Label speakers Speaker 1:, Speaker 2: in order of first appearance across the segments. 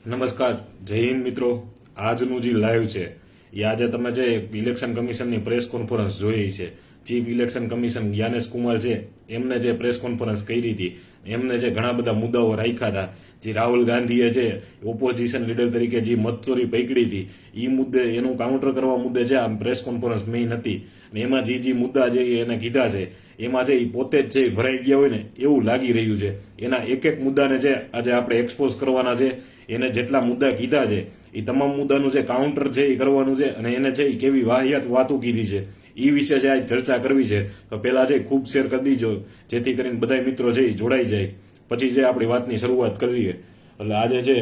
Speaker 1: નમસ્કાર. જય હિન્દ મિત્રો. આજનું જે લાઈવ છે, એ આજે તમે જે ઇલેક્શન કમિશનની પ્રેસ કોન્ફરન્સ જોઈ છે chief election commission Gyanesh Kumar છે, એમને જે પ્રેસ કોન્ફરન્સ કરી હતી, એમને જે ઘણા બધા મુદ્દાઓ રાખ્યા હતા, જે રાહુલ ગાંધીએ જે ઓપોઝિશન લીડર તરીકે જે મતચોરી પકડી હતી એ મુદ્દે એનું કાઉન્ટર કરવા મુદ્દે જે આ પ્રેસ કોન્ફરન્સ મેઇન હતી અને એમાં જે જે મુદ્દા જે એને કીધા છે એમાં જે એ પોતે જ જે ભરાઈ ગયા હોય ને, એવું લાગી રહ્યું છે. એના એક એક મુદ્દાને જે આજે આપણે એક્સપોઝ કરવાના છે, એને જેટલા મુદ્દા કીધા છે એ તમામ મુદ્દાનું જે કાઉન્ટર છે એ કરવાનું છે અને એને છે એ કેવી વાહિયાત વાતો કીધી છે. એ વિશે જે આજ ચર્ચા કરવી છે, તો પહેલા છે ખૂબ શેર કરી દીજો, જેથી કરીને બધા મિત્રો છે એ જોડાઈ જાય. પછી જે આપણી વાતની શરૂઆત કરીએ. એટલે આજે છે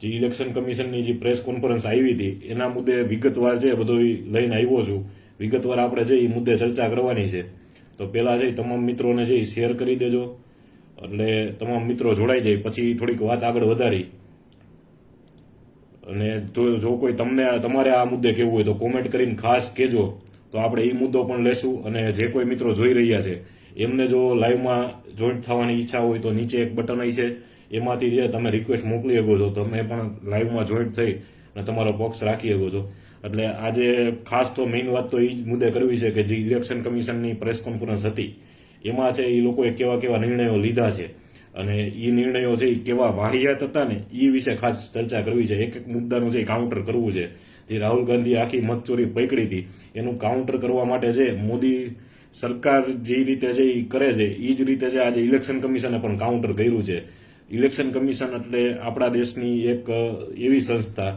Speaker 1: જે ઇલેક્શન કમિશનની જે પ્રેસ કોન્ફરન્સ આવી હતી, એના મુદ્દે વિગતવાર છે બધું લઈને આવ્યો છું. વિગતવાર આપણે જે એ મુદ્દે ચર્ચા કરવાની છે. તો પહેલાં છે તમામ મિત્રોને છે શેર કરી દેજો. એટલે તમામ મિત્રો જોડાઈ જાય, પછી થોડીક વાત આગળ વધારી. અને જો જો કોઈ તમને તમારે આ મુદ્દે કેવું હોય તો કોમેન્ટ કરીને ખાસ કહેજો. તો આપણે એ મુદ્દો પણ લેશું અને જે કોઈ મિત્રો જોઈ રહ્યા છે, એમને જો લાઈવમાં જોઈન્ટ થવાની ઈચ્છા હોય તો નીચે એક બટન અહીં છે. એમાંથી જે તમે રિક્વેસ્ટ મોકલી શકો છો, તમે પણ લાઈવમાં જોઈન્ટ થઈ અને તમારો બોક્સ રાખી શકો છો. એટલે આજે ખાસ તો મેઇન વાત તો એ જ મુદ્દે કરવી છે કે જે ઇલેક્શન કમિશનની પ્રેસ કોન્ફરન્સ હતી, એમાં છે એ લોકોએ કેવા કેવા નિર્ણયો લીધા છે અને એ નિર્ણયો છે એ કેવા વાહિયાત હતા ને એ વિશે ખાસ ચર્ચા કરવી છે. એક એક મુદ્દાનું જે કાઉન્ટર કરવું છે. જે રાહુલ ગાંધી આખી મતચોરી પકડી હતી, એનું કાઉન્ટર કરવા માટે છે મોદી સરકાર જે રીતે છે એ કરે છે એ જ રીતે છે આજે ઇલેક્શન કમિશને પણ કાઉન્ટર કર્યું છે. ઇલેક્શન કમિશન એટલે આપણા દેશની એક એવી સંસ્થા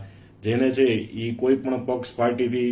Speaker 1: જેને છે એ કોઈ પણ પક્ષ પાર્ટીથી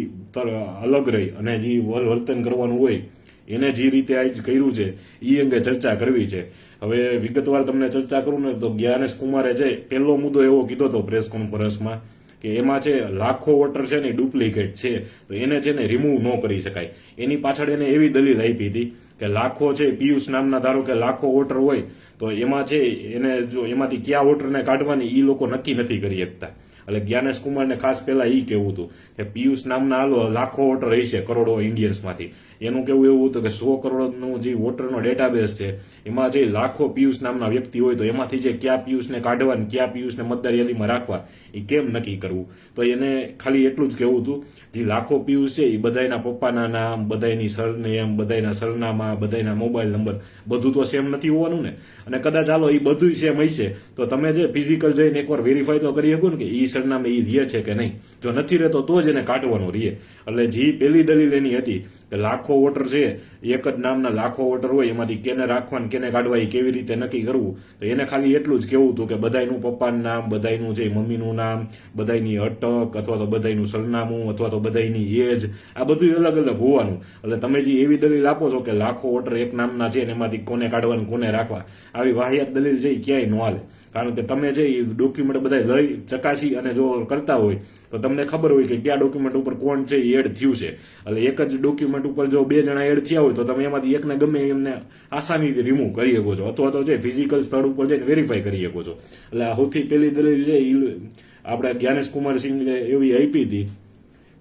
Speaker 1: અલગ રહી અને જે વર- વર્તન કરવાનું હોય, એને જે રીતે આજ કર્યું છે, એ અંગે ચર્ચા કરવી છે. હવે વિગતવાર તમને ચર્ચા કરું ને તો જ્ઞાનેશ કુમારે છે પહેલો મુદ્દો એવો કીધો હતો પ્રેસ કોન્ફરન્સમાં કે એમાં છે લાખો વોટર છે ને ડુપ્લિકેટ છે, તો એને છે ને રિમૂવ ન કરી શકાય. એની પાછળ એને એવી દલીલ આપી હતી કે લાખો છે પિયુષ નામના ધારો કે લાખો વોટર હોય, તો એમાં છે એને જો એમાંથી કયા વોટરને કાઢવાની એ લોકો નક્કી નથી કરી શકતા. એટલે જ્ઞાનેશ કુમારને ખાસ પહેલાં એ કેવું હતું કે પિયુષ નામના હાલો લાખો વોટર હશે કરોડો ઇન્ડિયન્સમાંથી. એનું કેવું એવું હતું કે સો કરોડનું જે વોટરનો ડેટાબેઝ છે, એમાં જે લાખો પિયુષ નામના વ્યક્તિ હોય તો એમાંથી જે કયા પિયુષને કાઢવા ને કયા પિયુષને મતદાર યાદીમાં રાખવા એ કેમ નક્કી કરવું? તો એને ખાલી એટલું જ કહેવું હતું, જે લાખો પિયુષ છે એ બધાના પપ્પાના નામ બધાની સરનેમ બધાના સરનામા બધાના મોબાઈલ નંબર, બધું તો સેમ નથી હોવાનું ને? અને કદાચ હાલો એ બધું સેમ હશે, તો તમે જે ફિઝિકલ જઈને એકવાર વેરીફાઈ તો કરી શકો ને કે એ સરનામે એ રહે છે કે નહીં? જો નથી રહેતો તો જ એને કાઢવાનો રહે એટલે જે પેલી દલીલ એની હતી કે લાખો વોટર છે, એક જ નામના લાખો વોટર હોય, એમાંથી કેને રાખવાનું, કેને કાઢવા એ કેવી રીતે નક્કી કરવું? તો એને ખાલી એટલું જ કેવું હતું કે બધાયનું પપ્પાનું નામ, બધાયનું છે મમ્મીનું નામ, બધાયની અટક, અથવા તો બધાયનું સરનામું, અથવા તો બધાયની એજ, આ બધું અલગ અલગ હોવાનું. એટલે તમે જે એવી દલીલ આપો છો કે લાખો વોટર એક નામના છે એમાંથી કોને કાઢવાનું, કોને રાખવા, આવી વાહિયાત દલીલ છે એ ક્યાંય ન હાલે. કારણ કે તમે એ ડોક્યુમેન્ટ બધા લઈ ચકાસી અને જો કરતા હોય, તો તમને ખબર હોય કે કયા ડોક્યુમેન્ટ ઉપર કોણ છે એ એડ થયું છે. એટલે એક જ ડોક્યુમેન્ટ ઉપર જો બે જણા એડ થયા હોય, તો તમે એમાંથી એકને ગમે એમને આસાનીથી રિમૂવ કરી શકો છો. અથવા તો છે ફિઝિકલ સ્થળ ઉપર જઈને વેરીફાઈ કરી શકો છો. એટલે સૌથી પહેલી દલીલ છે એ આપણે જ્ઞાનેશ કુમાર સિંહે એવી આપી હતી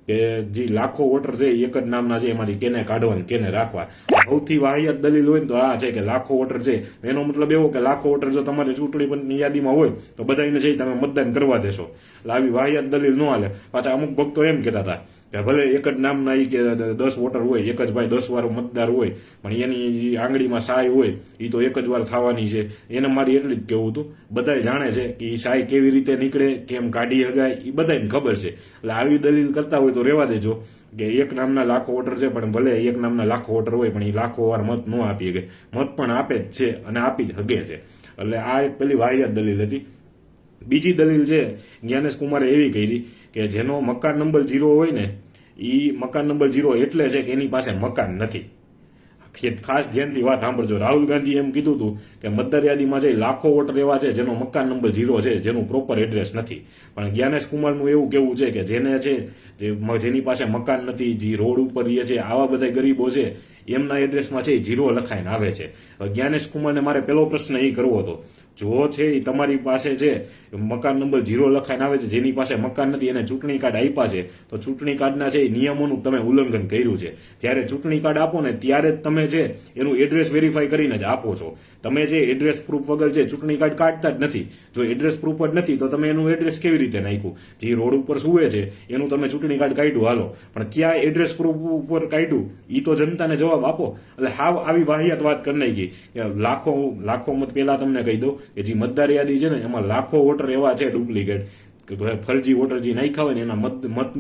Speaker 1: કે જે લાખો વોટર છે, એક જ નામના છે, એમાંથી કેને કાઢવા કેને રાખવા. સૌથી વાહિયાત દલીલ હોય ને તો આ છે કે લાખો વોટર છે. એનો મતલબ એવો કે લાખો વોટર જો તમારે ચૂંટણી પંચની યાદીમાં હોય, તો બધાને છે તમે મતદાન કરવા દેશો. એટલે આવી વાહિયાત દલીલ ન હાલે. પાછા અમુક ભક્તો એમ કહેતા હતા ભલે એક જ નામના એ કે દસ વોટર હોય, એક જ ભાઈ દસ વાર મતદાર હોય, પણ એની જે આંગળીમાં સાય હોય એ તો એક જ વાર થવાની છે. એને મારી એટલી જ કહેવું હતું. બધાય જાણે છે કે એ સાય કેવી રીતે નીકળે, કેમ કાઢી હગાય એ બધાને ખબર છે. એટલે આવી દલીલ કરતા હોય તો રહેવા દેજો કે એક નામના લાખો વોટર છે, પણ ભલે એક નામના લાખો વોટર હોય, પણ એ લાખો વાર મત ન આપી શકે મત પણ આપે જ છે અને આપી જ હગે છે. એટલે આ એક પેલી વાહિયાત દલીલ હતી. બીજી દલીલ છે જ્ઞાનેશ કુમારે એવી કહી કે જેનો મકાન નંબર જીરો હોય ને એ મકાન નંબર જીરો એટલે છે કે એની પાસે મકાન નથી. ખાસ ધ્યાનથી વાત સાંભળજો. રાહુલ ગાંધી એમ કીધું હતું કે મતદાર યાદીમાં જે લાખો વોટર એવા છે જેનો મકાન નંબર ઝીરો છે, જેનું પ્રોપર એડ્રેસ નથી. પણ જ્ઞાનેશ કુમારનું એવું કેવું છે કે જેને છે, જે જેની પાસે મકાન નથી, જે રોડ ઉપર રહે છે, આવા બધા ગરીબો છે, એમના એડ્રેસમાં છે એ જીરો લખાઈને આવે છે. હવે જ્ઞાનેશ કુમારને મારે પહેલો પ્રશ્ન એ કરવો હતો. જો છે એ તમારી પાસે છે મકાન નંબર ઝીરો લખાઈને આવે છે, જેની પાસે મકાન નથી, એને ચૂંટણી કાર્ડ આપ્યા છે, તો ચૂંટણી કાર્ડના છે એ નિયમોનું તમે ઉલ્લંઘન કર્યું છે. જ્યારે ચૂંટણી કાર્ડ આપો ને, ત્યારે જ તમે છે એનું એડ્રેસ વેરીફાઈ કરીને જ આપો છો. તમે જે એડ્રેસ પ્રૂફ વગર છે ચૂંટણી કાર્ડ કાઢતા જ નથી, જો એડ્રેસ પ્રૂફ જ નથી, તો તમે એનું એડ્રેસ કેવી રીતે નાખ્યું? જે રોડ ઉપર સુવે છે, એનું તમે ચૂંટણી કાર્ડ કાઢ્યું, હાલો. પણ ક્યાં એડ્રેસ પ્રૂફ ઉપર કાઢ્યું? એ તો જનતાને જવાબ આપો. એટલે હાવ આવી વાહિયાત વાત કરી નાખી. ગઈ લાખો લાખો મત પહેલા તમને કહી દઉં. કે જે મતદાર યાદી છે ને, એમાં લાખો વોટર એવા છે ડુપ્લિકેટ કે ફરજી વોટર જે નાખ્યા હોય ને, એના મત મત,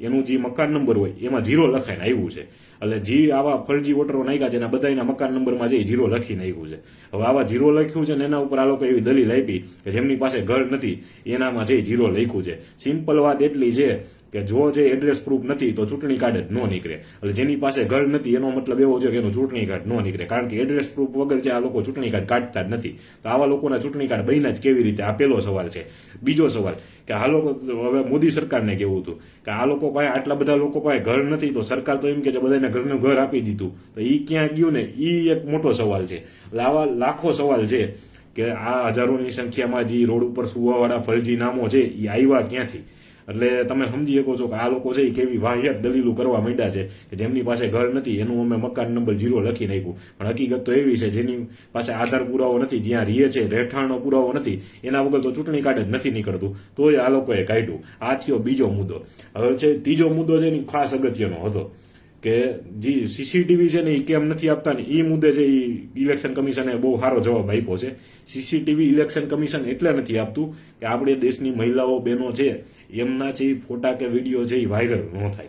Speaker 1: એનું જે મકાન નંબર હોય, એમાં ઝીરો લખાઈને આવ્યું છે. એટલે જે આવા ફરજી વોટરો નાખ્યા છે, એના બધા એના મકાન નંબરમાં જે જીરો લખીને આવ્યું છે. હવે આવા જીરો લખ્યું છે ને, એના ઉપર આ લોકો એવી દલીલ આપી કે જેમની પાસે ઘર નથી, એનામાં જે જીરો લખ્યું છે. સિમ્પલ વાત એટલી છે કે જો જે એડ્રેસ પ્રૂફ નથી તો ચૂંટણી કાર્ડ જ ન નીકળે. એટલે જેની પાસે ઘર નથી, એનો મતલબ એવો છે કે એનું ચૂંટણી કાર્ડ ન નીકળે. કારણ કે એડ્રેસ પ્રૂફ વગર જે આ લોકો ચૂંટણી કાર્ડ કાઢતા જ નથી. તો આવા લોકોના ચૂંટણી કાર્ડ બન્યા જ કેવી રીતે? આ પહેલો સવાલ છે. બીજો સવાલ કે આ લોકો, હવે મોદી સરકારને કેવું હતું? કે આ લોકો પાસે આટલા બધા લોકો પાસે ઘર નથી તો સરકાર તો એમ કે બધાને ઘરનું ઘર આપી દીધું. તો એ ક્યાં ગયું ને? એ એક મોટો સવાલ છે. એટલે આવા લાખો સવાલ છે કે આ હજારોની સંખ્યામાં જે રોડ ઉપર સુવાવાળા ફરજી નામો છે એ આવ્યા ક્યાંથી? એટલે તમે સમજી શકો છો કે આ લોકો છે એ કેવી વાહિયાત દલીલો કરવા માંડ્યા છે કે જેમની પાસે ઘર નથી, એનું અમે મકાન નંબર જીરો લખી નાખ્યું. પણ હકીકત તો એવી છે, જેની પાસે આધાર પુરાવો નથી, જ્યાં રહે છે, રહેઠાણનો પુરાવો નથી, એના વગર તો ચૂંટણી કાર્ડ જ નથી નીકળતું. તોય આ લોકોએ કાઢ્યું. આ થયો બીજો મુદ્દો. હવે છે ત્રીજો મુદ્દો છે એની ખાસ અગત્યનો હતો. કે જે સીસીટીવી છે ને એ કેમ નથી આપતા ને એ મુદ્દે છે એ ઇલેક્શન કમિશને બહુ સારો જવાબ આપ્યો છે. સીસીટીવી ઇલેક્શન કમિશન એટલે નથી આપતું કે આપણે દેશની મહિલાઓ, બહેનો છે, એમના છે ફોટા કે વીડિયો છે એ વાયરલ ન થાય.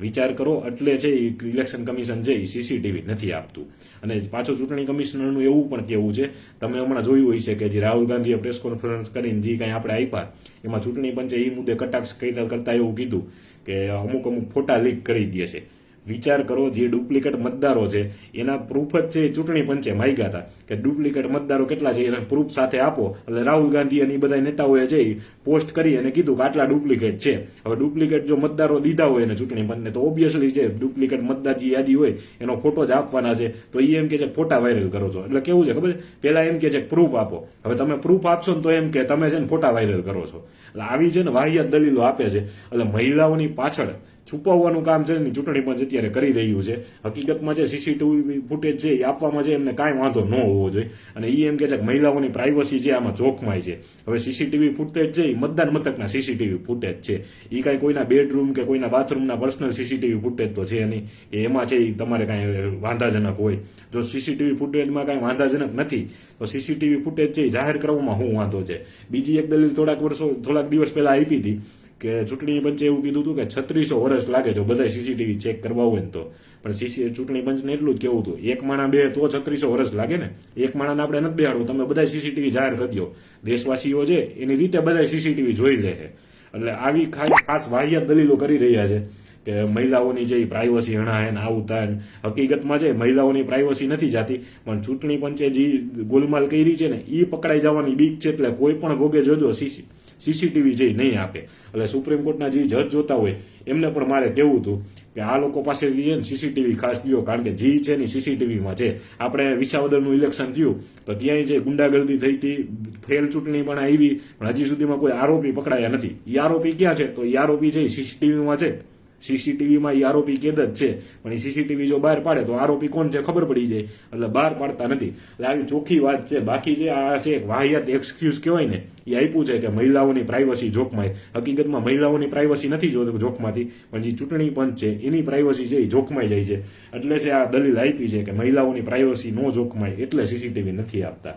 Speaker 1: વિચાર કરો, એટલે છે એ ઇલેક્શન કમિશન છે એ સીસીટીવી નથી આપતું. અને પાછું ચૂંટણી કમિશનરનું એવું પણ કેવું છે, તમે હમણાં જોયું હોય છે કે જે રાહુલ ગાંધીએ પ્રેસ કોન્ફરન્સ કરીને જે કાંઈ આપણે આપ્યા, એમાં ચૂંટણી પંચે એ મુદ્દે કટાક્ષ કરતા એવું કીધું કે અમુક અમુક ફોટા લીક કરી દે છે. વિચાર કરો જે ડુપ્લિકેટ મતદારો છે, એના પ્રૂફ જ છે ચૂંટણી પંચે માગ્યા હતા કે ડુપ્લિકેટ મતદારો કેટલા છે એના પ્રૂફ સાથે આપો. એટલે રાહુલ ગાંધી અને એ બધા નેતાઓએ જે પોસ્ટ કરી અને કીધું કે આટલા ડુપ્લિકેટ છે. હવે ડુપ્લિકેટ જો મતદારો દીધા હોય એને ચૂંટણી પંચને, તો ઓબ્વિયસલી છે ડુપ્લિકેટ મતદાર જે યાદી હોય એનો ફોટો જ આપવાના છે. તો એ એમ કે છે ફોટા વાયરલ કરો છો. એટલે કેવું છે ખબર? છે એમ કે છે પ્રૂફ આપો. હવે તમે પ્રૂફ આપશો ને તો એમ કે તમે છે ને ફોટા વાયરલ કરો છો. એટલે આવી છે ને વાહિયાત દલીલો આપે છે. એટલે મહિલાઓની પાછળ છુપાવવાનું કામ છે ને ચૂંટણી પંચ અત્યારે કરી રહ્યું છે. હકીકતમાં જે સીસીટીવી ફૂટેજ છે એ આપવામાં છે, એમને કાંઈ વાંધો ન હોવો જોઈએ. અને એ એમ કે છે કે મહિલાઓની પ્રાઇવસી છે, આમાં જોખમાય છે. હવે સીસીટીવી ફૂટેજ છે એ મતદાન મથકના સીસીટીવી ફૂટેજ છે. એ કાંઈ કોઈના બેડરૂમ કે કોઈના બાથરૂમના પર્સનલ સીસીટીવી ફૂટેજ તો છે નહીં. કે એમાં છે એ તમારે કાંઈ વાંધાજનક હોય. જો સીસીટીવી ફૂટેજમાં કાંઈ વાંધાજનક નથી, તો સીસીટીવી ફૂટેજ છે એ જાહેર કરવામાં શું વાંધો છે. બીજી એક દલીલ થોડાક વર્ષો, થોડાક દિવસ પહેલા આપી હતી. કે ચૂંટણી પંચે એવું કીધું હતું કે છત્રીસો વર્ષ લાગે જો બધા સીસીટીવી ચેક કરવા હોય ને તો. પણ સીસી ચૂંટણી પંચને એટલું જ કેવું હતું, એક માણા બે તો છત્રીસો વર્ષ લાગે ને. એક માણાને આપણે નથી બેહાડવું, તમે બધા સીસીટીવી જાહેર કરી દો. દેશવાસીઓ છે, એની રીતે બધા સીસીટીવી જોઈ લે છે. એટલે આવી ખાસ ખાસ વાહિયાત દલીલો કરી રહ્યા છે કે મહિલાઓની જે પ્રાઇવસી હણાય ને આવું થાય ને. હકીકતમાં છે, મહિલાઓની પ્રાઇવસી નથી જાતી, પણ ચૂંટણી પંચે જે ગોલમાલ કરી છે ને એ પકડાઈ જવાની બીક છે એટલે કોઈ પણ ભોગે જોજો સીસી સીસીટીવી જે નહીં આપે. એટલે સુપ્રીમ કોર્ટના જે જજ જોતા હોય, એમને પણ મારે કહેવું હતું કે આ લોકો પાસે છે ને સીસીટીવી ખાસ લ્યો કારણ કે જે છે ને સીસીટીવીમાં છે. આપણે વિસાવદરનું ઇલેક્શન થયું, તો ત્યાંય જે ગુંડાગર્દી થઈ હતી, ફેલ ચૂંટણી પણ આવી, પણ હજી સુધીમાં કોઈ આરોપી પકડાયા નથી. એ આરોપી ક્યાં છે? તો એ આરોપી છે સીસીટીવીમાં છે. સીસીટીવીમાં એ આરોપી કેદ જ છે. પણ એ સીસીટીવી જો બહાર પાડે તો આરોપી કોણ છે ખબર પડી જાય. એટલે બહાર પાડતા નથી. એટલે આવી ચોખ્ખી વાત છે. બાકી જે આ છે એક વાહિયાત એક્સક્યુઝ કહેવાય ને એ આપ્યું છે કે મહિલાઓની પ્રાઇવસી જોખમાય. હકીકતમાં મહિલાઓની પ્રાઇવસી નથી જો જોખમાતી, પણ જે ચૂંટણી પંચ છે, એની પ્રાઇવસી છે એ જોખમાઈ જાય છે. એટલે છે આ દલીલ આપી છે કે મહિલાઓની પ્રાઇવસી ન જોખમાય એટલે સીસીટીવી નથી આપતા.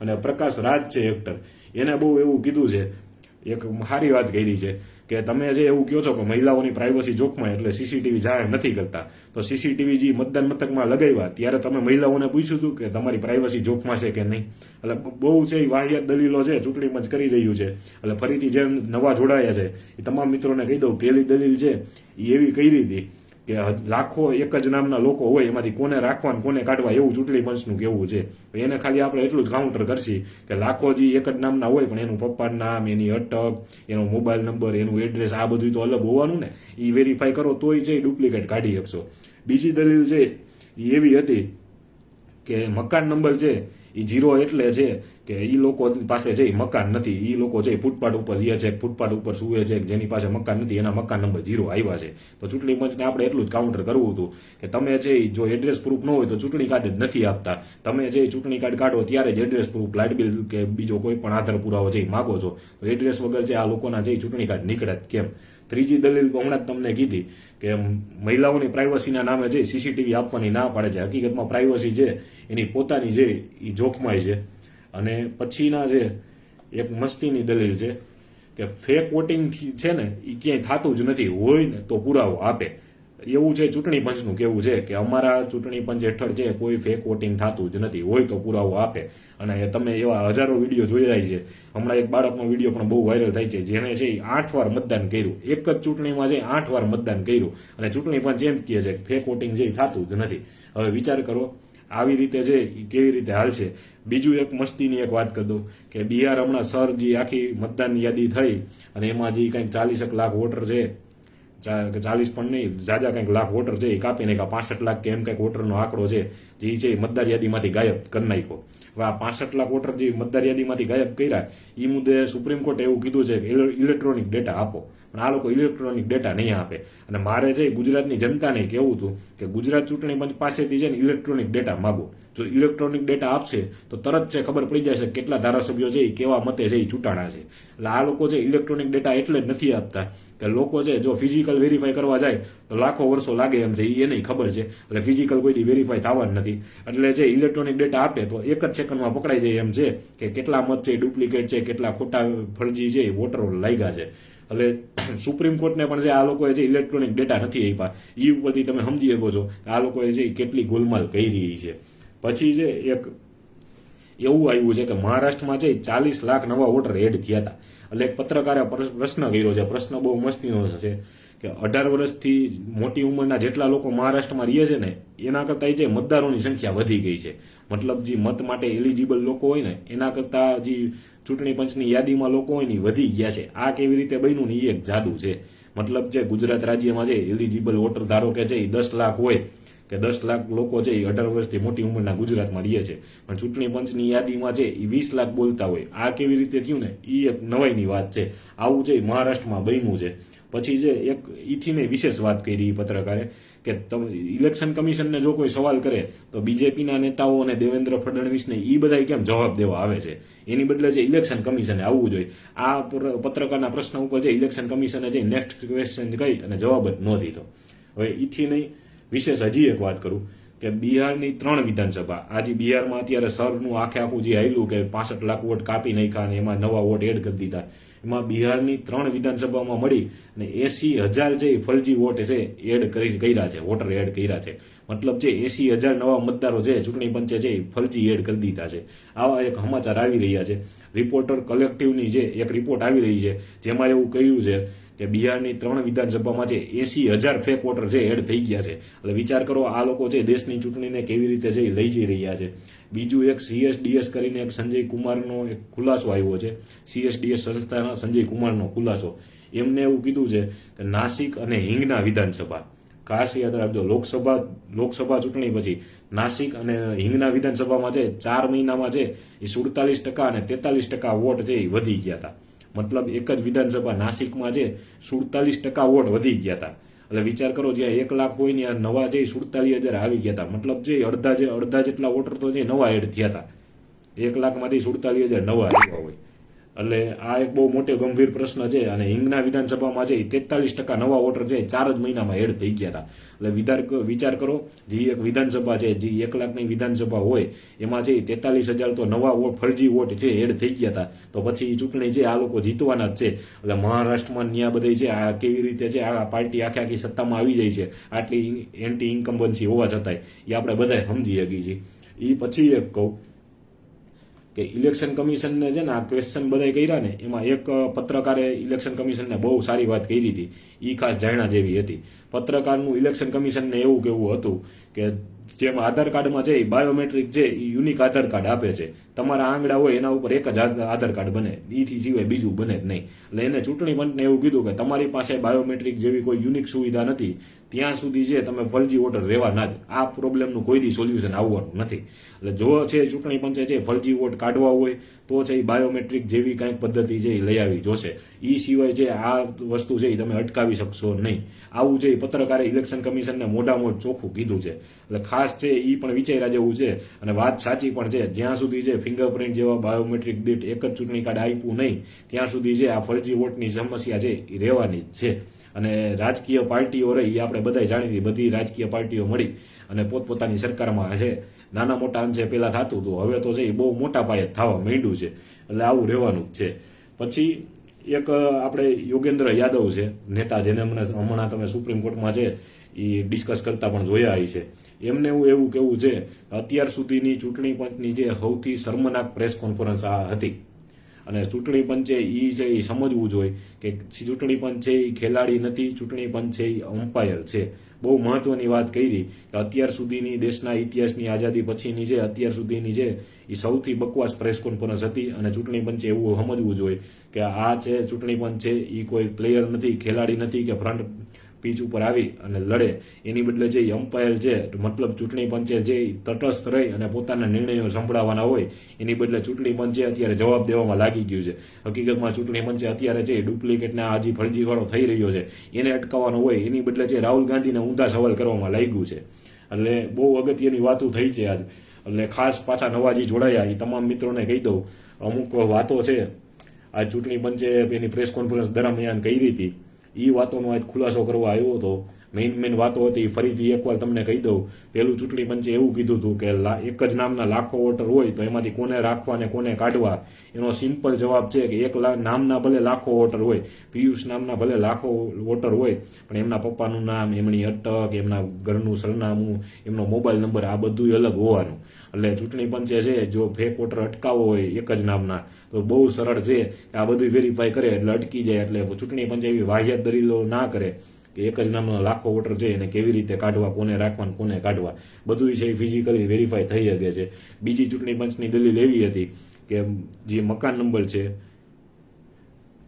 Speaker 1: અને પ્રકાશ રાજ છે એક્ટર એને બહુ એવું કીધું છે. એક સારી વાત કરી છે. કે તમે જે એવું કહો છો કે મહિલાઓની પ્રાઇવસી જોખમાય એટલે સીસીટીવી જાહેર નથી કરતા, તો સીસીટીવી જે મતદાન મથકમાં લગાવ્યા ત્યારે તમે મહિલાઓને પૂછ્યું હતું કે તમારી પ્રાઇવસી જોખમાં છે કે નહીં? એટલે બહુ છે એ વાહિયાત દલીલો છે ચૂંટણી પંચ કરી રહ્યું છે. એટલે ફરીથી જેમ નવા જોડાયા છે, એ તમામ મિત્રોને કહી દઉં, પહેલી દલીલ છે એ એવી કરી હતી કે લાખો, એક જ નામના લોકો હોય, એમાંથી કોને રાખવા કોને કાઢવા, એવું ચૂંટણી પંચનું કેવું છે. એને ખાલી આપણે એટલું જ કાઉન્ટર કરશી કે લાખો જે એક જ નામના હોય, પણ એનું પપ્પાનું નામ, એની અટક, એનો મોબાઈલ નંબર એનું એડ્રેસ આ બધું તો અલગ હોવાનું ને એ વેરીફાઈ કરો, તોય છે ડુપ્લિકેટ કાઢી શકશો. બીજી દલીલ છે એ એવી હતી કે મકાન નંબર છે એ જીરો એટલે છે કે એ લોકો પાસે જે મકાન નથી એ લોકો જે ફૂટપાથ ઉપર રહે છે, ફૂટપાથ ઉપર સુવે છે, જેની પાસે મકાન નથી, એના મકાન નંબર ઝીરો આવ્યા છે. તો ચૂંટણી પંચને આપણે એટલું જ કાઉન્ટર કરવું હતું કે તમે જે જો એડ્રેસ પ્રૂફ ન હોય તો ચૂંટણી કાર્ડ જ નથી આપતા. તમે જે ચૂંટણી કાર્ડ કાઢો ત્યારે જ એડ્રેસ પ્રૂફ લાઇટ બિલ કે બીજો કોઈ પણ આધાર પુરાવો છે એ માગો છો, તો એડ્રેસ વગર જે આ લોકોના જે ચૂંટણી કાર્ડ નીકળે કેમ? ત્રીજી દલીલ હમણાં જ તમને કીધી કે મહિલાઓની પ્રાઇવસીના નામે જે સીસીટીવી આપવાની ના પાડે છે. હકીકતમાં પ્રાઇવસી છે એની પોતાની જે એ જોખમાય છે. અને પછીના જે એક મસ્તીની દલીલ છે કે ફેક વોટિંગ છે ને એ ક્યાંય થતું જ નથી. હોય ને તો પુરાવો આપે. એવું છે, ચૂંટણી પંચનું કેવું છે કે અમારા ચૂંટણી પંચ હેઠળ છે, કોઈ ફેક વોટિંગ થતું જ નથી. હોય તો પુરાવો આપે. અને તમે એવા હજારો વીડિયો જોઈ રહ્યા છે. હમણાં એક બાળકનો વીડિયો પણ બહુ વાયરલ થાય છે જેને છે આઠ વાર મતદાન કર્યું. એક જ ચૂંટણીમાં છે આઠ વાર મતદાન કર્યું. અને ચૂંટણી પંચ એમ કહે છે કે ફેક વોટિંગ જે થતું જ નથી. હવે વિચાર કરો, આવી રીતે છે કેવી રીતે હાલશે બીજું એક મસ્તીની એક વાત કરી દઉં કે બિહાર હમણાં સર જે આખી મતદાન યાદી થઈ અને એમાં જે કંઈક ચાલીસેક લાખ વોટર છે ચાલીસ પણ નહીં, જાજા કંઈક લાખ વોટર છે એ કાપી નાખ્યા પાસઠ લાખ કે એમ કંઈક વોટરનો આંકડો છે, જે છે એ મતદાર યાદીમાંથી ગાયબ કરી નાખ્યો. હવે આ પાસઠ લાખ વોટર જે મતદાર યાદીમાંથી ગાયબ કર્યા એ મુદ્દે સુપ્રીમ કોર્ટે એવું કીધું છે કે ઇલેક્ટ્રોનિક ડેટા આપો. પણ આ લોકો ઇલેક્ટ્રોનિક ડેટા નહીં આપે. અને મારે છે ગુજરાતની જનતાને કહેવું હતું કે ગુજરાત ચૂંટણી પંચ પાસેથી છે ને ઇલેક્ટ્રોનિક ડેટા માગો. જો ઇલેક્ટ્રોનિક ડેટા આપશે, તો તરત છે ખબર પડી કે કેટલા ધારાસભ્યો છે એ કેવા મતે છે એ ચૂંટાણા છે. એટલે આ લોકો છે ઇલેક્ટ્રોનિક ડેટા એટલે જ નથી આપતા. કે લોકો છે જો ફિઝિકલ વેરીફાઈ કરવા જાય, તો લાખો વર્ષો લાગે એમ છે એ નહીં ખબર છે. એટલે ફિઝિકલ કોઈથી વેરીફાઈ થવા જ નથી. એટલે જે ઇલેક્ટ્રોનિક ડેટા આપે, તો એક જ સેકન્ડમાં પકડાઈ જાય એમ છે કે કેટલા મત છે ડુપ્લિકેટ છે, કેટલા ખોટા ફરજી છે, એ વોટરો લાગ્યા છે. એટલે સુપ્રીમ કોર્ટને પણ જે આ લોકોએ જે ઇલેક્ટ્રોનિક ડેટા નથી આપ્યા એ ઉપરથી તમે સમજી શકો છો આ લોકોએ જે કેટલી ગોલમાલ કરી છે. પછી છે એક એવું આવ્યું છે કે મહારાષ્ટ્રમાં જે ચાલીસ લાખ નવા વોટર એડ થયા હતા. એટલે એક પત્રકારે પ્રશ્ન કર્યો છે, પ્રશ્ન બહુ મસ્તીનો છે કે અઢાર વર્ષથી મોટી ઉંમરના જેટલા લોકો મહારાષ્ટ્રમાં રહે છે ને, એના કરતાં જે મતદારોની સંખ્યા વધી ગઈ છે. મતલબ જે મત માટે એલિજિબલ લોકો હોય ને, એના કરતાં જે ચૂંટણી પંચની યાદીમાં લોકો એની વધી ગયા છે. આ કેવી રીતે બન્યું ને એ એક જાદુ છે. મતલબ જે ગુજરાત રાજ્યમાં છે એલિજિબલ વોટર ધારો કે છે એ દસ લાખ હોય કે દસ લાખ લોકો છે એ અઢાર વર્ષથી મોટી ઉંમરના ગુજરાતમાં રહે છે. પણ ચૂંટણી પંચની યાદીમાં છે એ વીસ લાખ બોલતા હોય. આ કેવી રીતે થયું ને? એ એક નવાઈની વાત છે. આવું છે મહારાષ્ટ્રમાં બન્યું છે. પછી જે એક ઇથીને વિશેષ વાત કરી પત્રકારે કે તમે ઇલેક્શન કમિશનને જો કોઈ સવાલ કરે તો બીજેપીના નેતાઓ અને દેવેન્દ્ર ફડણવીસને એ બધા કેમ જવાબ દેવા આવે છે? એની બદલે જે ઇલેક્શન કમિશને આવવું જોઈએ. આ પત્રકારના પ્રશ્ન ઉપર જે ઇલેક્શન કમિશને જે નેક્સ્ટ ક્વેશ્ચન કહી અને જવાબ જ ન દીધો. હવે એથી નહીં, વિશેષ હજી એક વાત કરું કે બિહારની ત્રણ વિધાનસભા, આજે બિહારમાં અત્યારે સરનું આખે આખું જે આવેલું કે પાસઠ લાખ વોટ કાપી નાખ્યા અને એમાં નવા વોટ એડ કરી દીધા. એમાં બિહારની ત્રણ વિધાનસભામાં મળી અને એસી હજાર જે ફરજી વોટ છે, એડ કરી કર્યા છે, વોટર એડ કર્યા છે. મતલબ જે એસી હજાર નવા મતદારો છે, ચૂંટણી પંચે છે ફરજી એડ કરી દીધા છે. આવા એક સમાચાર આવી રહ્યા છે. રિપોર્ટર કલેક્ટિવની જે એક રિપોર્ટ આવી રહી છે, જેમાં એવું કહ્યું છે કે બિહારની ત્રણ વિધાનસભામાં છે એસી હજાર ફેક વોટર છે, એડ થઈ ગયા છે. એટલે વિચાર કરો, આ લોકો છે, દેશની ચૂંટણીને કેવી રીતે છે લઈ જઈ રહ્યા છે. બીજું એક સીએસડીએસ કરીને એક સંજય કુમારનો એક ખુલાસો આવ્યો છે. સીએસડીએસ સંસ્થાના સંજય કુમારનો ખુલાસો. એમને એવું કીધું છે કે નાસિક અને હિંગના વિધાનસભા. ખાસ યાદ રાખજો લોકસભા લોકસભા ચૂંટણી પછી નાસિક અને હિંગના વિધાનસભામાં છે ચાર મહિનામાં છે એ સુડતાલીસ ટકા અને તેતાલીસ ટકા વોટ એ વધી ગયા હતા મતલબ એક જ વિધાનસભા નાસિકમાં છે સુડતાલીસ ટકા વોટ વધી ગયા હતા એટલે વિચાર કરો જ્યાં એક લાખ હોય ને નવા જે સુડતાલીસ હજાર આવી ગયા હતા મતલબ જે અડધા જે, અડધા જેટલા વોટર તો જે નવા એડ થયા હતા એક લાખમાંથી સુડતાલીસ હજાર નવા આવ્યા હોય. એટલે આ એક બહુ મોટો ગંભીર પ્રશ્ન છે અને હિંગના વિધાનસભામાં છે તેતાલીસ ટકા નવા વોટર છે ચાર જ મહિનામાં એડ થઈ ગયા હતા. એટલે વિધાર વિચાર કરો, જે એક વિધાનસભા છે, જે એક લાખની વિધાનસભા હોય, એમાં છે તેતાલીસ હજાર તો નવા ફરજી વોટ છે એડ થઈ ગયા હતા. તો પછી ચૂંટણી છે, આ લોકો જીતવાના જ છે. એટલે મહારાષ્ટ્રમાં ન્યા બધે છે, આ કેવી રીતે છે, આ પાર્ટી આખી આખી સત્તામાં આવી જાય છે. આટલી એન્ટી ઇન્કમ્બન્સી હોવા છતાંય એ આપણે બધા સમજી શકીએ છીએ. એ પછી એક કહું કે ઇલેક્શન કમિશનને છે ને આ ક્વેશ્ચન બધા કર્યા ને, એમાં એક પત્રકારે ઇલેક્શન કમિશનને બહુ સારી વાત કરી હતી. એ ખાસ જાણ્યા જેવી હતી. પત્રકારનું ઇલેક્શન કમિશનને એવું કેવું હતું કે જેમ આધાર કાર્ડમાં છે, એ બાયોમેટ્રિક છે, એ યુનિક આધાર કાર્ડ આપે છે. તમારા આંગળા હોય, એના ઉપર એક જ આધાર કાર્ડ બને. એથી સિવાય બીજું બને જ નહીં. એટલે એને ચૂંટણી પંચને એવું કીધું કે તમારી પાસે બાયોમેટ્રિક જેવી કોઈ યુનિક સુવિધા નથી. ત્યાં સુધી છે તમે ફરજી વોટર રહેવા ના જ. આ પ્રોબ્લેમનું કોઈ દી સોલ્યુશન આવવાનું નથી. એટલે જો છે ચૂંટણી પંચે છે, ફરજી વોટ કાઢવા હોય તો છે એ બાયોમેટ્રિક જેવી કાંઈક પદ્ધતિ છે એ લઈ આવી જોશે. એ સિવાય જે આ વસ્તુ છે એ તમે અટકાવી શકશો નહીં. આવું છે એ પત્રકારે ઇલેક્શન કમિશનને મોઢા મોઢ ચોખ્ખું કીધું છે. એટલે ખાસ છે એ પણ વિચાર્યા જેવું છે. અને વાત સાચી પણ છે, જ્યાં સુધી છે ફિંગરપ્રિન્ટ જેવા બાયોમેટ્રિક દીઠ એક જ ચૂંટણી કાર્ડ આપ્યું નહીં, ત્યાં સુધી છે આ ફરજી વોટની સમસ્યા છે એ રહેવાની જ છે. અને રાજકીય પાર્ટીઓ રહી એ આપણે બધા જાણીતી બધી રાજકીય પાર્ટીઓ મળી અને પોતપોતાની સરકારમાં છે. નાના મોટા અંશે પહેલાં થતું હતું. હવે તો છે એ બહુ મોટા પાયે થવા માંડ્યું છે. એટલે આવું રહેવાનું છે. પછી એક આપણે યોગેન્દ્ર યાદવ છે, નેતા જેને હમણાં હમણાં તમે સુપ્રીમ કોર્ટમાં છે, એ ડિસ્કસ કરતા પણ જોયા હશે એમને એવું એવું કેવું છે, અત્યાર સુધીની ચૂંટણી પંચની જે સૌથી શર્મનાક પ્રેસ કોન્ફરન્સ આ હતી. અને ચૂંટણી પંચે એ છે એ સમજવું જોઈએ કે ચૂંટણી પંચ છે એ ખેલાડી નથી, ચૂંટણી પંચ છે એ અમ્પાયર છે. બહુ મહત્વની વાત કરી કે અત્યાર સુધીની દેશના ઇતિહાસની આઝાદી પછીની જે, અત્યાર સુધીની છે એ સૌથી બકવાસ પ્રેસ કોન્ફરન્સ હતી અને ચૂંટણી પંચે એવું સમજવું જોઈએ કે આ છે, ચૂંટણી પંચ છે એ કોઈ પ્લેયર નથી, ખેલાડી નથી કે ફ્રન્ટ પીચ ઉપર આવી અને લડે. એની બદલે જે અમ્પાયર છે મતલબ ચૂંટણી પંચે જે તટસ્થ રહી અને પોતાના નિર્ણયો સંભળાવવાના હોય, એની બદલે ચૂંટણી પંચે અત્યારે જવાબ દેવામાં લાગી ગયું છે. હકીકતમાં ચૂંટણી પંચે અત્યારે જે ડુપ્લિકેટના આજી ફરજીવાળો થઈ રહ્યો છે, એને અટકાવવાનો હોય, એની બદલે જે રાહુલ ગાંધીને ઊંધા સવાલ કરવામાં લાગ્યું છે. એટલે બહુ અગત્યની વાતો થઈ છે આજ. એટલે ખાસ પાછા નવાજી જોડાયા, એ તમામ મિત્રોને કહી દઉં. અમુક વાતો છે. આ ચૂંટણી પંચે એની પ્રેસ કોન્ફરન્સ દરમિયાન કરી હતી. એ વાતોનો આજ ખુલાસો કરવા આવ્યો હતો મેઇન મેઇન વાતો હતી, ફરીથી એકવાર તમને કહી દઉં, પેલું ચૂંટણી પંચે એવું કીધું હતું કે એક જ નામના લાખો વોટર હોય તો એમાંથી કોને રાખવા અને કોને કાઢવા? એનો સિમ્પલ જવાબ છે કે એક નામના ભલે લાખો વોટર હોય, પિયુષ નામના ભલે લાખો વોટર હોય, પણ એમના પપ્પાનું નામ, એમની અટક, એમના ઘરનું સરનામું, એમનો મોબાઈલ નંબર, આ બધું અલગ હોવાનું. એટલે ચૂંટણી પંચે છે, જો ફેક વોટર અટકાવવો હોય એક જ નામના, તો બહુ સરળ છે આ બધું વેરીફાઈ કરે એટલે અટકી જાય, એટલે ચૂંટણી પંચે એવી વાહિયાત દલીલો ના કરે. કે એક જ નામનો લાખો વોટર છે એને કેવી રીતે કાઢવા, કોને રાખવા કોને કાઢવા. બધું છે એ ફિઝિકલી વેરીફાઈ થઈ શકે છે. બીજી ચૂંટણી પંચની દલીલ એવી હતી કે જે મકાન નંબર છે,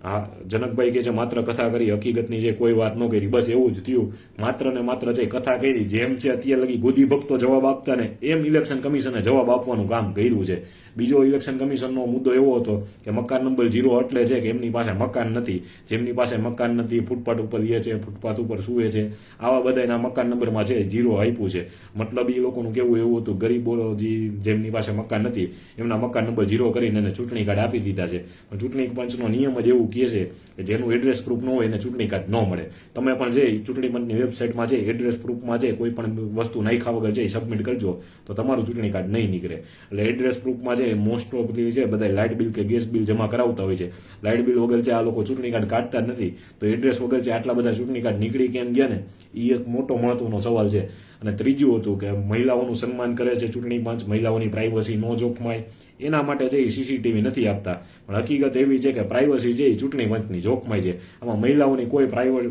Speaker 1: હા, જનકભાઈ કે છે, માત્ર કથા કરી, હકીકતની જે કોઈ વાત ન કરી, બસ એવું જ થયું. માત્ર ને માત્ર જે કથા કરી, જેમ છે અત્યારે લગી ગોદી ભક્તો જવાબ આપતા ને, એમ ઇલેક્શન કમિશને જવાબ આપવાનું કામ કર્યું છે. બીજો ઇલેક્શન કમિશનનો મુદ્દો એવો હતો કે મકાન નંબર જીરો એટલે છે કે એમની પાસે મકાન નથી. જેમની પાસે મકાન નથી, ફૂટપાથ ઉપર રહે છે, ફૂટપાથ ઉપર સૂવે છે. આવા બધાના મકાન નંબરમાં છે જીરો આપ્યું છે. મતલબ એ લોકોનું કેવું એવું હતું, ગરીબો જે જેમની પાસે મકાન નથી, એમના મકાન નંબર જીરો કરીને એને ચૂંટણી કાર્ડ આપી દીધા છે. પણ ચૂંટણી પંચનો નિયમ જ એવું કહે છે કે જેનું એડ્રેસ પ્રૂફ ન હોય એને ચૂંટણી કાર્ડ ન મળે. તમે પણ જે ચૂંટણી પંચની વેબસાઇટમાં છે એડ્રેસ પ્રૂફમાં છે કોઈ પણ વસ્તુ નાખ્યા વગર છે સબમિટ કરજો, તો તમારું ચૂંટણી કાર્ડ નહીં નીકળે. એટલે એડ્રેસ પ્રૂફમાં છે મોસ્ટ ઓફ છે બધા લાઇટ બિલ કે ગેસ બિલ જમા કરાવતા હોય છે. લાઇટ બિલ વગર છે આ લોકો ચૂંટણી કાર્ડ કાઢતા નથી. તો એડ્રેસ વગર છે આટલા બધા ચૂંટણી કાર્ડ નીકળી કેમ ગયા ને? એ એક મોટો મહત્વનો સવાલ છે. અને ત્રીજું હતું કે મહિલાઓનું સન્માન કરે છે ચૂંટણી પંચ, મહિલાઓની પ્રાઇવસી ન જોખમાય. એના માટે છે એ સીસીટીવી નથી આપતા. પણ હકીકત એવી છે કે પ્રાઇવસી એ ચૂંટણી પંચની જોખમાય છે. આમાં મહિલાઓની કોઈ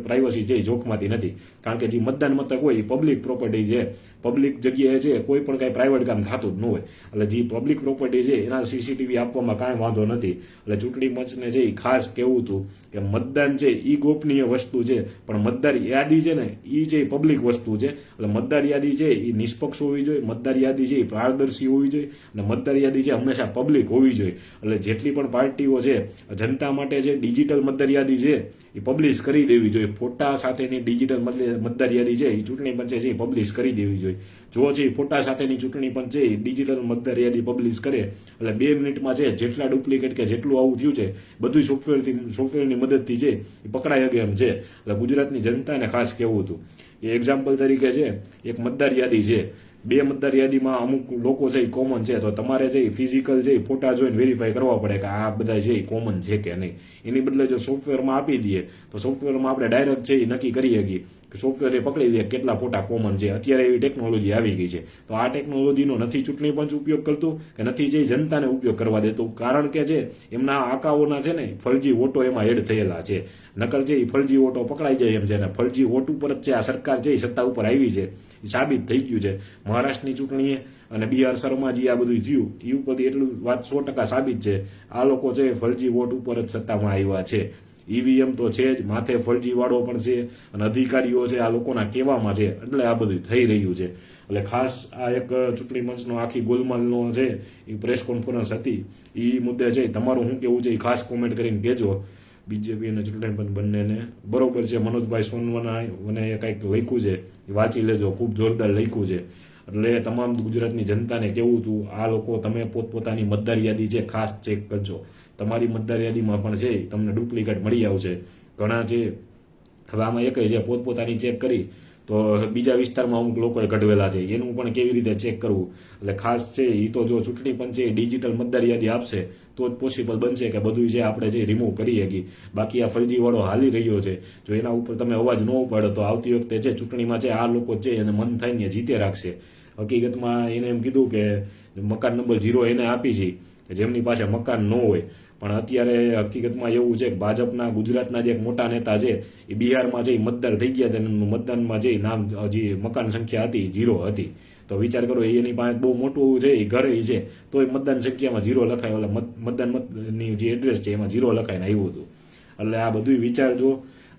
Speaker 1: પ્રાઇવસી એ જોખમાતી નથી. કારણ કે જે મતદાન મથક હોય, એ પબ્લિક પ્રોપર્ટી છે પબ્લિક જગ્યાએ છે, કોઈ પણ કાંઈ પ્રાઇવેટ કામ થતું જ ન હોય. એટલે જે પબ્લિક પ્રોપર્ટી છે, એના સીસીટીવી આપવામાં કાંઈ વાંધો નથી. એટલે ચૂંટણી પંચને છે એ ખાસ કહેવું હતું કે મતદાન છે એ ગોપનીય વસ્તુ છે, પણ મતદાર યાદી છે ને એ છે પબ્લિક વસ્તુ છે, એટલે મતદાર યાદી છે, એ નિષ્પક્ષ હોવી જોઈએ, મતદાર યાદી છે, એ પારદર્શી હોવી જોઈએ, અને મતદાર યાદી છે હંમેશા પબ્લિક હોવી જોઈએ. એટલે જેટલી પણ પાર્ટીઓ છે, જનતા માટે છે ડિજિટલ મતદાર યાદી છે, એ પબ્લિશ કરી દેવી જોઈએ. ફોટા સાથેની ડિજિટલ મતદાર યાદી છે, એ ચૂંટણી પંચે છે એ પબ્લિશ કરી દેવી જોઈએ. જો છે ફોટા સાથેની ચૂંટણી પંચ એ ડિજિટલ મતદાર યાદી પબ્લિશ કરે, એટલે બે મિનિટમાં છે, જેટલા ડુપ્લિકેટ કે જેટલું આવું થયું છે બધું સોફ્ટવેરથી સોફ્ટવેરની મદદથી છે, એ પકડાઈ શકે એમ છે. એટલે ગુજરાતની જનતાને ખાસ કહેવું હતું. એ એક્ઝામ્પલ તરીકે છે, એક મતદાર યાદી છે. બે મતદાર યાદીમાં અમુક લોકો છે એ કોમન છે, તો તમારે જે ફિઝિકલ છે ફોટા જોઈને વેરીફાઈ કરવા પડે કે આ બધા છે એ કોમન છે કે નહીં. એની બદલે જો સોફ્ટવેરમાં આપી દઈએ, તો સોફ્ટવેરમાં આપણે ડાયરેક્ટ છે એ નક્કી કરી શકીએ. સોફ્ટવેર પકડી દે કેટલા ફોટા કોમન છે. અત્યારે એવી ટેકનોલોજી આવી ગઈ છે. તો આ ટેકનોલોજીનો નથી ચૂંટણી પંચ ઉપયોગ કરતું કે નથી જે જનતાને ઉપયોગ કરવા દેતું. કારણ કે છે એમના આંકાઓના છે ને, ફરજી વોટો એમાં એડ થયેલા છે. નકલ છે એ ફરજી વોટો પકડાઈ જાય એમ છે ને, ફરજી વોટ ઉપર જ છે. આ સરકાર એ સત્તા ઉપર આવી છે એ સાબિત થઈ ગયું છે. મહારાષ્ટ્રની ચૂંટણીએ અને બિહાર શર્માજી જે આ બધું થયું એ ઉપરથી એટલું વાત સો ટકા સાબિત છે. આ લોકો છે ફરજી વોટ ઉપર જ સત્તામાં આવ્યા છે. ઈવીએમ તો છે જ, માથે ફળજીવાળો પણ છે અને અધિકારીઓ છે, આ લોકોના કહેવામાં છે, એટલે આ બધું થઈ રહ્યું છે. એટલે ખાસ આ એક ચૂંટણી મંચનો આખી ગોલમાલનો છે, એ પ્રેસ કોન્ફરન્સ હતી. એ મુદ્દે છે, તમારું શું કેવું છે, એ ખાસ કોમેન્ટ કરીને કહેજો. બીજેપી અને ચૂંટણી પંચ બંનેને. બરોબર છે, મનોજભાઈ સોનવના મને કંઈક લખ્યું છે, એ વાંચી લેજો, ખૂબ જોરદાર લખ્યું છે. એટલે તમામ ગુજરાતની જનતાને કેવું છું, આ લોકો તમે પોતપોતાની મતદાર યાદી છે, ખાસ ચેક કરજો. તમારી મતદાર યાદીમાં પણ છે, તમને ડુપ્લિકેટ મળી આવશે. ઘણા છે હવે આમાં એક છે પોતપોતાની ચેક કરી, તો બીજા વિસ્તારમાં અમુક લોકોએ કઢવેલા છે. એનું પણ કેવી રીતે ચેક કરવું? એટલે ખાસ છે એ તો જો ચૂંટણી પંચે ડિજિટલ મતદાર યાદી આપશે, તો જ પોસિબલ બનશે કે બધું જે આપણે જે રિમૂવ કરી શકીએ બાકી આ ફરજીવાળો હાલી રહ્યો છે. જો એના ઉપર તમે અવાજ ન ઉપાડો, તો આવતી વખતે છે ચૂંટણીમાં છે આ લોકો છે, એને મન થાય ને જીતે રાખશે. હકીકતમાં એને એમ કીધું કે મકાન નંબર જીરો એને આપી છે જેમની પાસે મકાન ન હોય પણ અત્યારે હકીકતમાં એવું છે કે ભાજપના ગુજરાતના જે એક મોટા નેતા છે, એ બિહારમાં જઈ મતદાર થઈ ગયા એમનું મતદાનમાં જઈ નામ, જે મકાન સંખ્યા હતી જીરો હતી. તો વિચાર કરો એની પાસે બહુ મોટું છે, એ ઘરે છે, તો એ મતદાન સંખ્યામાં જીરો લખાય. એટલે મત, મતદાન મતની જે એડ્રેસ છે, એમાં જીરો લખાઈને આવ્યું હતું. એટલે આ બધું વિચારજો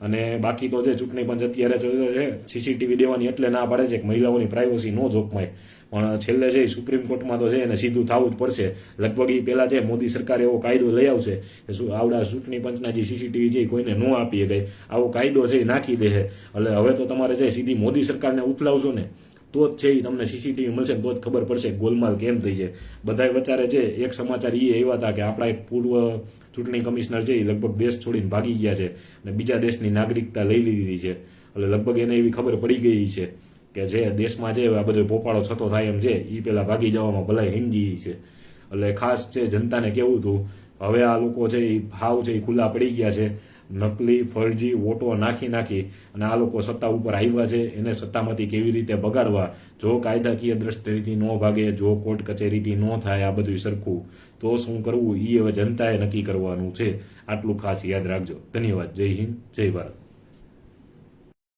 Speaker 1: અને બાકી તો છે ચૂંટણી પંચ અત્યારે સીસીટીવી દેવાની એટલે ના પાડે છે કે મહિલાઓની પ્રાઇવસી ન જોખમાય પણ છેલ્લે છે સુપ્રીમ કોર્ટમાં તો છે એને સીધું થવું જ પડશે. લગભગ એ પહેલાં છે મોદી સરકાર એવો કાયદો લઈ આવશે કે શું આવડા ચૂંટણી પંચના જે સીસીટીવી છે એ કોઈને ન આપીએ ગઈ આવો કાયદો છે એ નાખી દે એટલે હવે તો તમારે છે સીધી મોદી સરકારને ઉથલાવશો ને, તો જ છે એ તમને સીસીટીવી મળશે તો જ ખબર પડશે ગોલમાલ કેમ થઈ છે. બધાય વચારે છે એક સમાચાર એ એવા હતા કે આપણા એક પૂર્વ ચૂંટણી કમિશનર છે એ લગભગ દેશ છોડીને ભાગી ગયા છે અને બીજા દેશની નાગરિકતા લઈ લીધી છે. એટલે લગભગ એને એવી ખબર પડી ગઈ છે. કે જે દેશમાં જે આ બધો પોપાળો થતો થાય એમ છે એ પેલા ભાગી જવામાં ભલાઈ હિંજી છે. એટલે ખાસ છે જનતાને કેવું હતું, હવે આ લોકો છે એ ભાવ છે એ ખુલ્લા પડી ગયા છે, નકલી, ફરજી, વોટો નાખી નાખી અને આ લોકો સત્તા ઉપર આવ્યા છે, એને સત્તામાંથી કેવી રીતે બગાડવા? જો કાયદાકીય દ્રષ્ટિથી ન ભાગે, જો કોર્ટ કચેરીથી ન થાય આ બધું સરખું, તો શું કરવું? એ હવે જનતાએ નક્કી કરવાનું છે. આટલું ખાસ યાદ રાખજો. ધન્યવાદ. જય હિન્દ. જય ભારત.